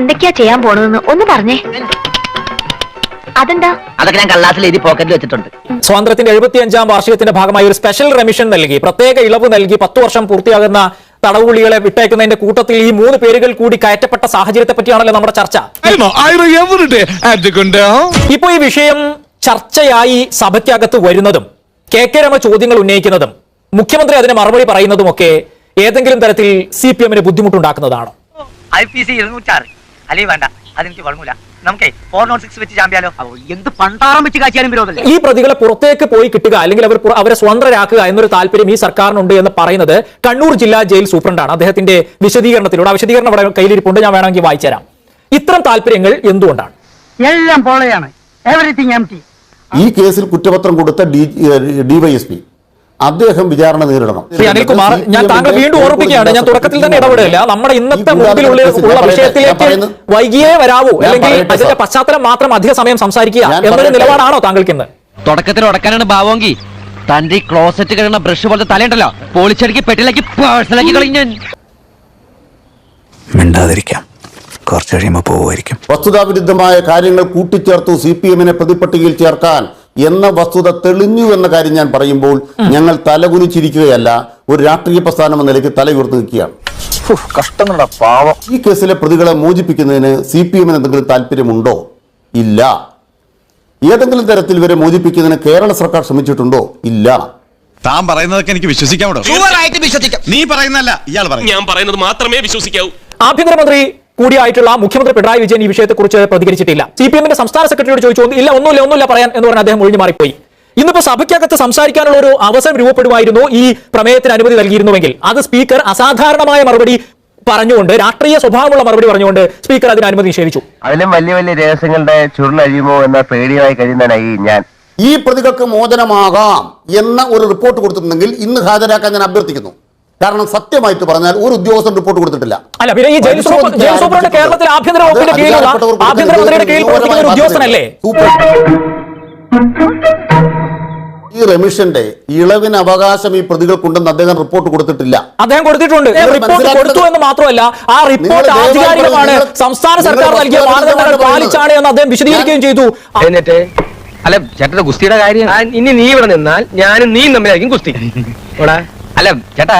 എന്തൊക്കെയാ ചെയ്യാൻ പോണതെന്ന് ഒന്ന് പറഞ്ഞേ. അതെന്താ? അതൊക്കെ ഞാൻ കള്ളാസിൽ എഴുതി പോക്കറ്റിൽ വെച്ചിട്ടുണ്ട്. സ്വാതന്ത്ര്യത്തിന്റെ എഴുപത്തിയഞ്ചാം വാർഷികത്തിന്റെ ഭാഗമായി ഒരു സ്പെഷ്യൽ റെമിഷൻ നൽകി. പ്രത്യേക ഇളവ് നൽകി. പത്ത് വർഷം പൂർത്തിയാകുന്ന തടവുകളികളെ വിട്ടയക്കുന്നതിന്റെ കൂട്ടത്തിൽ ഈ മൂന്ന് പേരുകൾ കൂടി കയറ്റപ്പെട്ട സാഹചര്യത്തെ പറ്റിയാണല്ലോ നമ്മുടെ ചർച്ച. ഇപ്പൊ ഈ വിഷയം ചർച്ചയായി സഭയ്ക്കകത്ത് വരുന്നതും കെ കെ രമ ചോദ്യങ്ങൾ ഉന്നയിക്കുന്നതും മുഖ്യമന്ത്രി അതിന് മറുപടി പറയുന്നതുമൊക്കെ ഏതെങ്കിലും തരത്തിൽ സി പി എമ്മിന് ബുദ്ധിമുട്ടുണ്ടാക്കുന്നതാണോ. ഐ പി സി ഇരുന്നൂറ്റാറ്. അല്ലേ വേണ്ട അതെനിക്ക് വളങ്ങൂല നമുക്കേ ഫോർ നോട്ട് സിക്സ് വെച്ച് ചാമ്പ്യാലോ എന്ത് പണ്ടാറം വെച്ച് കാച്ചിയാലും വിരോധമല്ലേ. ഈ പ്രതികളെ പുറത്തേക്ക് പോയി കിട്ടുക അല്ലെങ്കിൽ അവർ അവരെ സ്വതന്ത്രരാക്കുക എന്നൊരു താല്പര്യം ഈ സർക്കാരിനുണ്ട് എന്ന് പറയുന്നത് കണ്ണൂർ ജില്ലാ ജയിൽ സൂപ്രണ്ടാണ്. അദ്ദേഹത്തിന്റെ വിശദീകരണത്തിലൂടെ ആ വിശദീകരണം ഇവിടെ കയ്യിലിരിപ്പുണ്ട് ഞാൻ വേണമെങ്കിൽ വായിച്ചുതരാം ഇത്തരം താല്പര്യങ്ങൾ എന്തുകൊണ്ടാണ്? എല്ലാം പോളയാണ് എവറിത്തിങ് എം ടി ഈ കേസിൽ കുറ്റപത്രം കൊടുത്ത ഡി ഡിവൈഎസ്പി. അദ്ദേഹം വിചാരണ നേരിടണം. ശ്രീ അനിൽകുമാർ ഞാൻ താങ്കൾ വീണ്ടും ഓർമ്മിപ്പിക്കുകയാണ് ഞാൻ തുടക്കത്തിൽ തന്നെ ഇടപെടില്ല. നമ്മുടെ ഇന്നത്തെ മുമ്പിലുള്ള ഉള്ള വിഷയത്തിലേക്ക് വൈകിയേ വരാവൂ. അല്ലെങ്കിൽ അതിന്റെ പശ്ചാത്തലം മാത്രം അധിക സമയം സംസാരിക്കുക എന്നൊരു നിലപാടാണോ താങ്കൾക്ക് ഇന്ന് തുടക്കത്തിൽ ഉടക്കാനാണ് ഭാവമെങ്കിൽ തന്റെ ക്ലോസറ്റ് കഴിയുന്ന ബ്രഷ് പോലത്തെ തലയുണ്ടല്ലോ. പോളിച്ചടിക്ക് പെട്ടിലേക്ക് പേഴ്സണലാക്കി കളഞ്ഞ മിണ്ടാതിരിക്കാം. കുറച്ച് കഴിയുമ്പോൾ പോവുമായിരിക്കും. വസ്തുതാവിരുദ്ധമായ കാര്യങ്ങൾ കൂട്ടിച്ചേർത്തു സി പി എമ്മിനെ പ്രതിപ്പട്ടികയിൽ ചേർക്കാൻ എന്ന വസ്തുത തെളിഞ്ഞു എന്ന കാര്യം ഞാൻ പറയുമ്പോൾ ഞങ്ങൾ തലകുനിച്ചിരിക്കുകയല്ല ഒരു രാഷ്ട്രീയ പ്രസ്ഥാനം എന്ന നിലയ്ക്ക് തലയുയർത്തി നിൽക്കുകയാണ്. കഷ്ടങ്ങളുടെ പാവം. ഈ കേസിലെ പ്രതികളെ മോചിപ്പിക്കുന്നതിന് സി പി എമ്മിന് എന്തെങ്കിലും താല്പര്യമുണ്ടോ? ഇല്ല. ഏതെങ്കിലും തരത്തിൽ ഇവരെ മോചിപ്പിക്കുന്നതിന് കേരള സർക്കാർ ശ്രമിച്ചിട്ടുണ്ടോ? ഇല്ല. താൻ പറയുന്നതൊക്കെ എനിക്ക് വിശ്വസിക്കാൻ വിശ്വസിക്കാം. നീ പറയുന്നല്ല ഇയാൾ പറയും ഞാൻ പറയുന്നത് മാത്രമേ വിശ്വസിക്കാവൂ. ആഭ്യന്തരമന്ത്രി കൂടിയായിട്ടുള്ള മുഖ്യമന്ത്രി പിണറായി വിജയൻ ഈ വിഷയത്തെക്കുറിച്ച് പ്രതികരിച്ചിട്ടില്ല. സി പി എമ്മിന്റെ സംസ്ഥാന സെക്രട്ടറിയോട് ചോദിച്ചു "ഒന്നും- ഇല്ല ഒന്നുമില്ല ഒന്നുമില്ല പറയാൻ എന്ന് പറഞ്ഞ് അദ്ദേഹം ഒഴിഞ്ഞു മാറിപ്പോയി ഇന്നിപ്പോ സഭയ്ക്കകത്ത് സംസാരിക്കാനുള്ള ഒരു അവസരം രൂപപ്പെടുമായിരുന്നു ഈ പ്രമേയത്തിന് അനുമതി നൽകിയിരുന്നുവെങ്കിൽ. അത് സ്പീക്കർ അസാധാരണമായ മറുപടി പറഞ്ഞുകൊണ്ട് രാഷ്ട്രീയ സ്വഭാവമുള്ള മറുപടി പറഞ്ഞുകൊണ്ട് സ്പീക്കർ അതിന് അനുമതി നിഷേധിച്ചു. അതിലും വലിയ വലിയ രഹസ്യങ്ങളുടെ ചുരുളഴിയുമോ എന്ന പേടിയായി കഴിയുന്നതിനായി ഞാൻ. ഈ പ്രതികൾക്ക് മോചനമാകാം എന്ന ഒരു റിപ്പോർട്ട് കൊടുത്തിട്ടുണ്ടെങ്കിൽ ഇന്ന് ഹാജരാക്കാൻ ഞാൻ അഭ്യർത്ഥിക്കുന്നു. കാരണം സത്യമായിട്ട് പറഞ്ഞാൽ ഒരു ഉദ്യോഗസ്ഥൻ റിപ്പോർട്ട് കൊടുത്തിട്ടില്ല. അല്ല പിന്നെ ഈ ജയിൽ സൂപ്ര- ജയിൽ സൂപ്രണ്ട് കേരളത്തിൽ ആഭ്യന്തര വകുപ്പിന്റെ അത് കീഴിലുള്ള അധികാരപ്പെട്ടവർക്ക് ആഭ്യന്തരമന്ത്രിയുടെ കീഴിൽ പ്രവർത്തിക്കുന്ന ഒരു ഉദ്യോഗസ്ഥനല്ലേ. ഈ റെമിഷന്റെ ഇളവിന് അവകാശം ഈ പ്രതികൾക്കുണ്ടെന്ന് അദ്ദേഹം റിപ്പോർട്ട് കൊടുത്തിട്ടില്ല. അദ്ദേഹം കൊടുത്തിട്ടുണ്ട്. റിപ്പോർട്ട് കൊടുത്തു എന്ന് മാത്രമല്ല ആ റിപ്പോർട്ട് ആധികാരികമാണ്. സംസ്ഥാന സർക്കാർ നൽകിയ മാനദണ്ഡങ്ങൾ പാലിച്ചാണ് എന്ന് അദ്ദേഹം വിശദീകരിക്കുകയും ചെയ്തു. എന്നിട്ട് അല്ല ചേട്ടന്റെ ഗുസ്തിയുടെ കാര്യം. ഇനി നീ ഇവിടെ നിന്നാൽ ഞാനും നീ തമ്മിലായിരിക്കും ഗുസ്തി. അല്ല ചേട്ടാ.